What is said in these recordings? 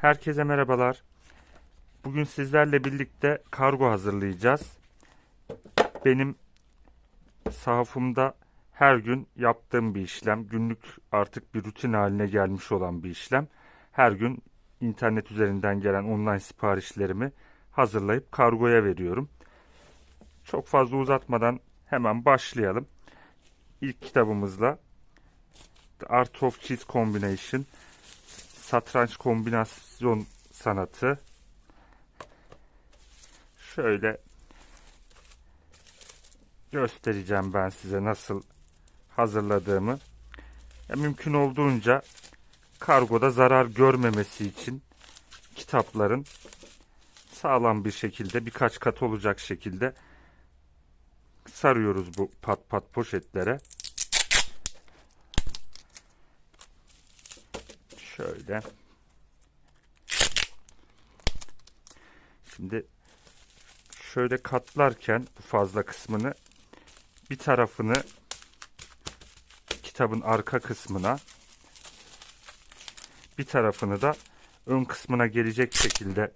Herkese merhabalar. Bugün sizlerle birlikte kargo hazırlayacağız. Benim sahafımda her gün yaptığım bir işlem. Günlük artık bir rutin haline gelmiş olan bir işlem. Her gün internet üzerinden gelen online siparişlerimi hazırlayıp kargoya veriyorum. Çok fazla uzatmadan hemen başlayalım. İlk kitabımızla Art of Cheese Combination satranç kombinasyon sanatı. Şöyle göstereceğim ben size nasıl hazırladığımı. Ya mümkün olduğunca kargoda zarar görmemesi için kitapların sağlam bir şekilde birkaç kat olacak şekilde sarıyoruz bu pat pat poşetlere. Şöyle. Şimdi şöyle katlarken bu fazla kısmını bir tarafını kitabın arka kısmına bir tarafını da ön kısmına gelecek şekilde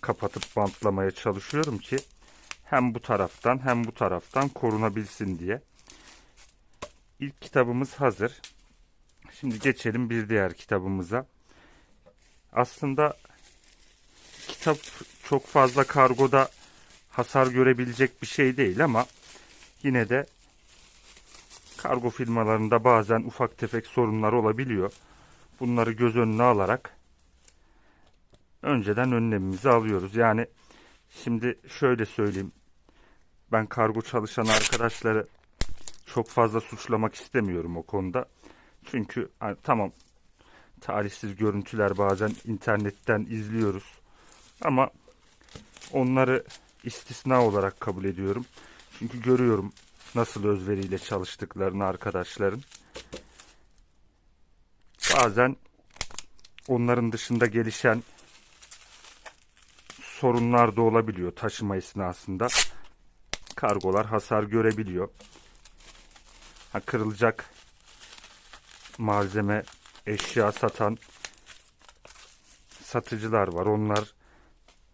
kapatıp bantlamaya çalışıyorum ki hem bu taraftan hem bu taraftan korunabilsin diye. İlk kitabımız hazır. Şimdi geçelim bir diğer kitabımıza. Aslında kitap çok fazla kargoda hasar görebilecek bir şey değil ama yine de kargo firmalarında bazen ufak tefek sorunlar olabiliyor. Bunları göz önüne alarak önceden önlemimizi alıyoruz. Yani şimdi şöyle söyleyeyim. Ben kargo çalışan arkadaşları çok fazla suçlamak istemiyorum o konuda. Çünkü tamam tarihsiz görüntüler bazen internetten izliyoruz. Ama onları istisna olarak kabul ediyorum. Çünkü görüyorum nasıl özveriyle çalıştıklarını arkadaşların. Bazen onların dışında gelişen sorunlar da olabiliyor taşıma esnasında. Kargolar hasar görebiliyor. Ha, kırılacak malzeme, eşya satan satıcılar var. Onlar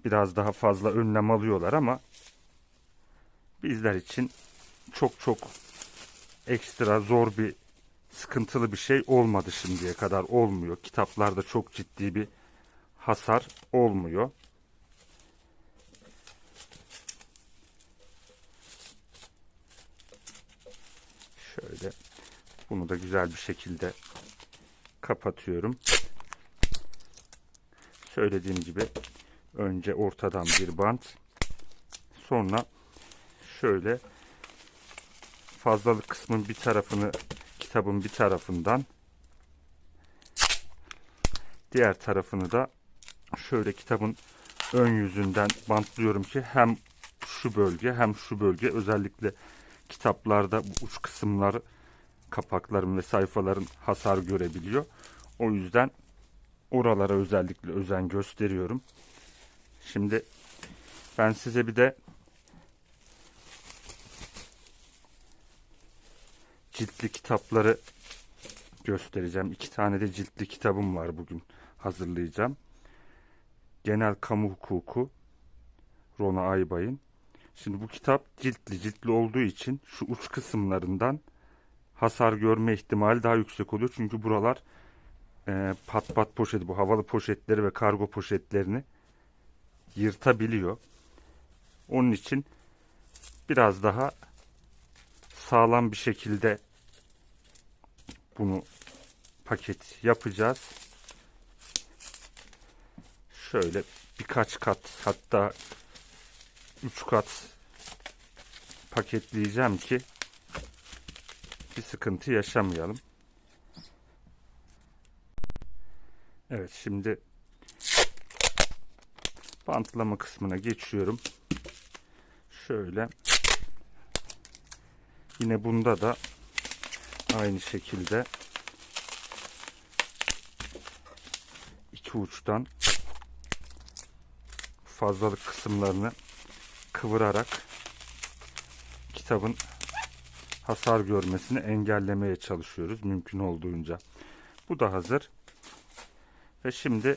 biraz daha fazla önlem alıyorlar ama bizler için çok çok ekstra zor bir sıkıntılı bir şey olmadı şimdiye kadar olmuyor. Kitaplarda çok ciddi bir hasar olmuyor. Şöyle bunu da güzel bir şekilde kapatıyorum. Söylediğim gibi önce ortadan bir bant sonra şöyle fazlalık kısmın bir tarafını kitabın bir tarafından diğer tarafını da şöyle kitabın ön yüzünden bantlıyorum ki hem şu bölge hem şu bölge özellikle kitaplarda bu uç kısımlar kapakların ve sayfaların hasar görebiliyor. O yüzden oralara özellikle özen gösteriyorum. Şimdi ben size bir de ciltli kitapları göstereceğim. İki tane de ciltli kitabım var bugün hazırlayacağım. Genel Kamu Hukuku Rona Aybay'ın. Şimdi bu kitap ciltli ciltli olduğu için şu uç kısımlarından hasar görme ihtimali daha yüksek oluyor. Çünkü buralar e, pat pat poşeti bu havalı poşetleri ve kargo poşetlerini yırtabiliyor. Onun için biraz daha sağlam bir şekilde bunu paket yapacağız. Şöyle birkaç kat hatta üç kat paketleyeceğim ki bir sıkıntı yaşamayalım. Evet şimdi bantlama kısmına geçiyorum. Şöyle yine bunda da aynı şekilde iki uçtan fazlalık kısımlarını kıvırarak kitabın hasar görmesini engellemeye çalışıyoruz mümkün olduğunca. Bu da hazır. Ve şimdi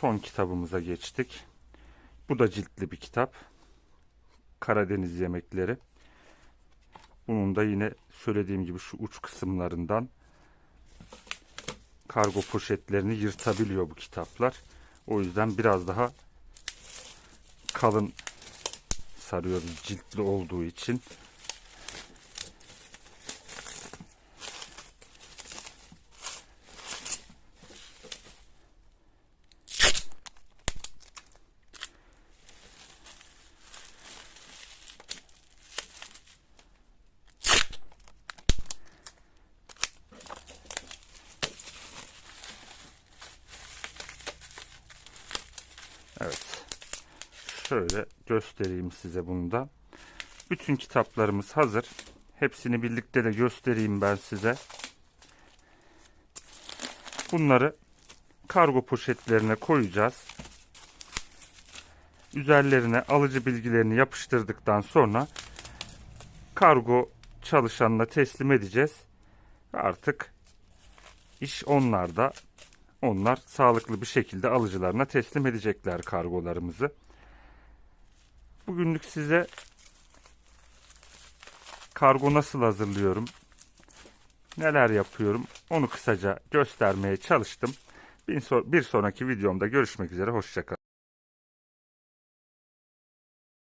son kitabımıza geçtik. Bu da ciltli bir kitap. Karadeniz yemekleri. Bunun da yine söylediğim gibi şu uç kısımlarından kargo poşetlerini yırtabiliyor bu kitaplar. O yüzden biraz daha kalın sarıyoruz ciltli olduğu için. Evet. Şöyle göstereyim size bunu da. Bütün kitaplarımız hazır. Hepsini birlikte de göstereyim ben size. Bunları kargo poşetlerine koyacağız. Üzerlerine alıcı bilgilerini yapıştırdıktan sonra kargo çalışanına teslim edeceğiz. Artık iş onlarda. Onlar sağlıklı bir şekilde alıcılarına teslim edecekler kargolarımızı. Bugünlük size kargo nasıl hazırlıyorum, neler yapıyorum onu kısaca göstermeye çalıştım. Bir, so- bir sonraki videomda görüşmek üzere, hoşçakalın.